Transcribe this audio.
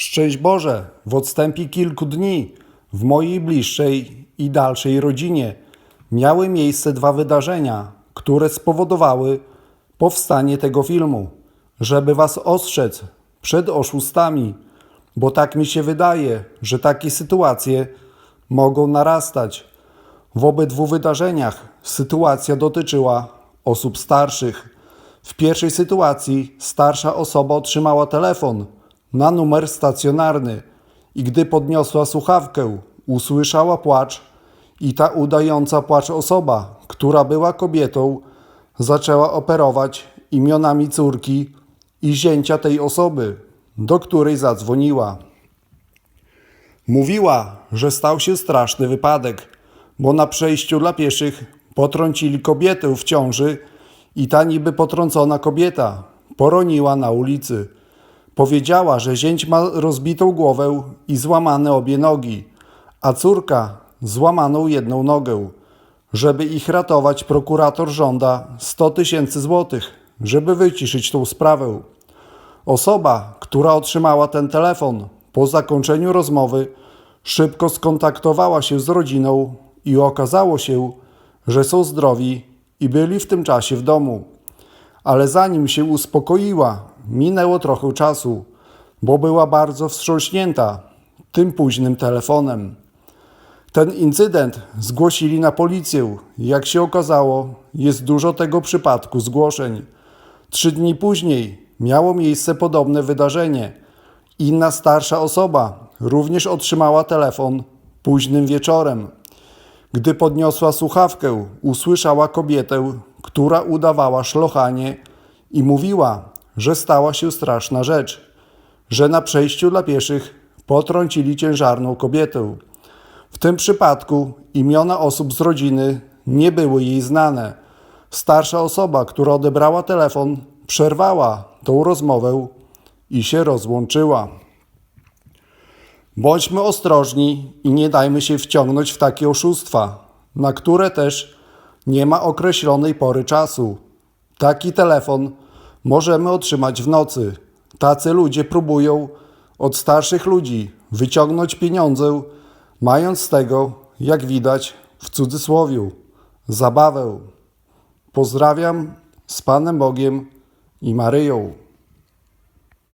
Szczęść Boże, w odstępie kilku dni w mojej bliższej i dalszej rodzinie miały miejsce dwa wydarzenia, które spowodowały powstanie tego filmu, żeby Was ostrzec przed oszustami, bo tak mi się wydaje, że takie sytuacje mogą narastać. W obydwu wydarzeniach sytuacja dotyczyła osób starszych. W pierwszej sytuacji starsza osoba otrzymała telefon na numer stacjonarny i gdy podniosła słuchawkę, usłyszała płacz i ta udająca płacz osoba, która była kobietą, zaczęła operować imionami córki i zięcia tej osoby, do której zadzwoniła. Mówiła, że stał się straszny wypadek, bo na przejściu dla pieszych potrącili kobietę w ciąży i ta niby potrącona kobieta poroniła na ulicy. Powiedziała, że zięć ma rozbitą głowę i złamane obie nogi, a córka złamaną jedną nogę. Żeby ich ratować, prokurator żąda 100 tysięcy złotych, żeby wyciszyć tą sprawę. Osoba, która otrzymała ten telefon po zakończeniu rozmowy, szybko skontaktowała się z rodziną i okazało się, że są zdrowi i byli w tym czasie w domu. Ale zanim się uspokoiła, minęło trochę czasu, bo była bardzo wstrząśnięta tym późnym telefonem. Ten incydent zgłosili na policję. Jak się okazało, jest dużo tego przypadku zgłoszeń. Trzy dni później miało miejsce podobne wydarzenie. Inna starsza osoba również otrzymała telefon późnym wieczorem. Gdy podniosła słuchawkę, usłyszała kobietę, która udawała szlochanie i mówiła, że stała się straszna rzecz, że na przejściu dla pieszych potrącili ciężarną kobietę. W tym przypadku imiona osób z rodziny nie były jej znane. Starsza osoba, która odebrała telefon, przerwała tą rozmowę i się rozłączyła. Bądźmy ostrożni i nie dajmy się wciągnąć w takie oszustwa, na które też nie ma określonej pory czasu. Taki telefon możemy otrzymać w nocy. Tacy ludzie próbują od starszych ludzi wyciągnąć pieniądze, mając z tego, jak widać, w cudzysłowiu, zabawę. Pozdrawiam z Panem Bogiem i Maryją.